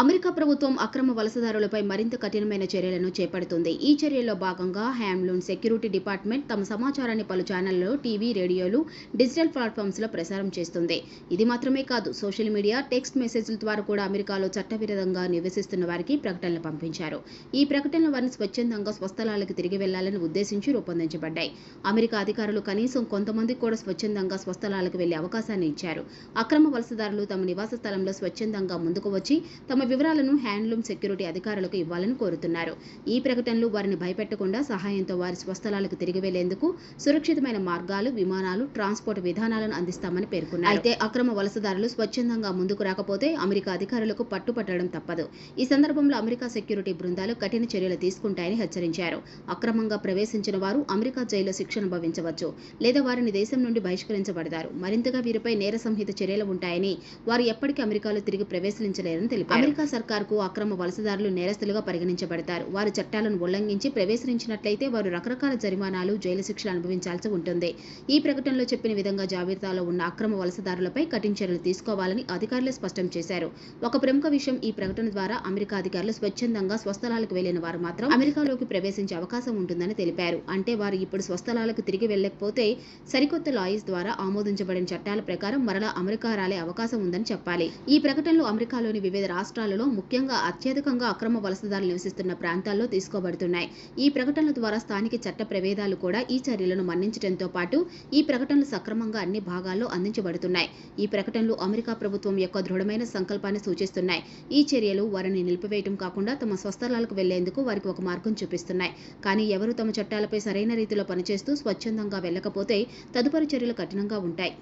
America ప్రభుత్వం అక్రమ వలసదారులపై మరింత కఠినమైన చర్యలను చేపడుతుంది. ఈ చర్యల్లో భాగంగా హ్యామ్లూన్ సెక్యూరిటీ డిపార్ట్మెంట్ తమ సమాచారాన్ని పలు ఛానళ్ళలో టీవీ రేడియోలు డిజిటల్ ప్లాట్ఫామ్స్లో ప్రసారం చేస్తుంది. ఇది మాత్రమే కాదు సోషల్ మీడియా టెక్స్ట్ మెసేజ్ల ద్వారా కూడా అమెరికాలో చట్టవిరుద్ధంగా నివసిస్తున్న వారికి ప్రకటనలు పంపించారు. ఈ ప్రకటనలు వారిని స్వచ్ఛందంగా స్వస్థలాలకు తిరిగి వెళ్ళాలని ఉద్దేశించి రూపొందించబడ్డాయి. అమెరికా అధికారులు కనీసం కొంతమందికి కూడా స్వచ్ఛందంగా స్వస్థలాలకు వెళ్ళే అవకాశాన్ని ఇచ్చారు. అక్రమ వలసదారులు తమ నివాస స్థలంలో స్వచ్ఛందంగా ముందుకు వచ్చి తమ వివరాలను హ్యాండ్లూమ్ సెక్యూరిటీ అధికారులకు ఇవ్వాలని కోరుతున్నారు. ఈ ప్రకటనలు వారిని భయపెట్టకుండా సహాయంతో వారి స్వస్థలాలకు తిరిగి వెళ్ళేందుకు సురక్షితమైన మార్గాలు విమానాలు ట్రాన్స్పోర్ట్ విధానాలను అందిస్తామని పేర్కొన్నారు. అయితే అక్రమ వలసదారులు స్వచ్ఛందంగా ముందుకు రాకపోతే అమెరికా అధికారులకు పట్టుపట్టడం తప్పదు. ఈ సందర్భంలో అమెరికా సెక్యూరిటీ బృందాలు కఠిన చర్యలు తీసుకుంటాయని హెచ్చరించారు. అక్రమంగా ప్రవేశించిన వారు అమెరికా జైల్లో శిక్ష అనుభవించవచ్చు లేదా వారిని దేశం నుండి బహిష్కరించబడతారు. మరింతగా వీరిపై నేర సంహిత చర్యలు ఉంటాయని వారు ఎప్పటికీ అమెరికాలో తిరిగి ప్రవేశించలేరని తెలిపారు. అమెరికా సర్కార్కు అక్రమ వలసదారులు నేరస్తులుగా పరిగణించబడతారు. వారు చట్టాలను ఉల్లంఘించి ప్రవేశించినట్లయితే వారు రకరకాల జరిమానాలు జైలు శిక్షలు అనుభవించాల్సి ఉంటుంది. ఈ ప్రకటనలో చెప్పిన విధంగా జాబితాలో ఉన్న అక్రమ వలసదారులపై కఠిన చర్యలు తీసుకోవాలని అధికారులు స్పష్టం చేశారు. ఒక ప్రముఖ విషయం ఈ ప్రకటన ద్వారా అమెరికా అధికారులు స్వచ్ఛందంగా స్వస్థలాలకు వెళ్ళిన వారు మాత్రం అమెరికాలోకి ప్రవేశించే అవకాశం ఉంటుందని తెలిపారు. అంటే వారు ఇప్పుడు స్వస్థలాలకు తిరిగి వెళ్ళకపోతే సరికొత్త లాయిస్ ద్వారా ఆమోదించబడిన చట్టాల ప్రకారం మరలా అమెరికా రాలే అవకాశం ఉందని చెప్పాలి. ఈ ప్రకటనలు అమెరికాలోని వివిధ రాష్ట్రాలలో ముఖ్యంగా అత్యధికంగా అక్రమ వలసదారులు నివసిస్తున్న ప్రాంతాల్లో తీసుకోబడుతున్నాయి. ఈ ప్రకటనల ద్వారా స్థానిక చట్ట ప్రవేదాలు కూడా ఈ చర్యలను మన్నించడంతో పాటు ఈ ప్రకటనలు సక్రమంగా అన్ని భాగాల్లో అందించబడుతున్నాయి. ఈ ప్రకటనలు అమెరికా ప్రభుత్వం యొక్క దృఢమైన సంకల్పాన్ని సూచిస్తున్నాయి. ఈ చర్యలు వారిని నిలిపివేయటం కాకుండా తమ స్వస్థలాలకు వెళ్ళేందుకు వారికి ఒక మార్గం చూపిస్తున్నాయి. కానీ ఎవరు తమ చట్టాలపై సరైన రీతిలో పనిచేస్తూ స్వచ్ఛందంగా వెళ్ళకపోతే తదుపరి చర్యలు కఠినంగా ఉంటాయి.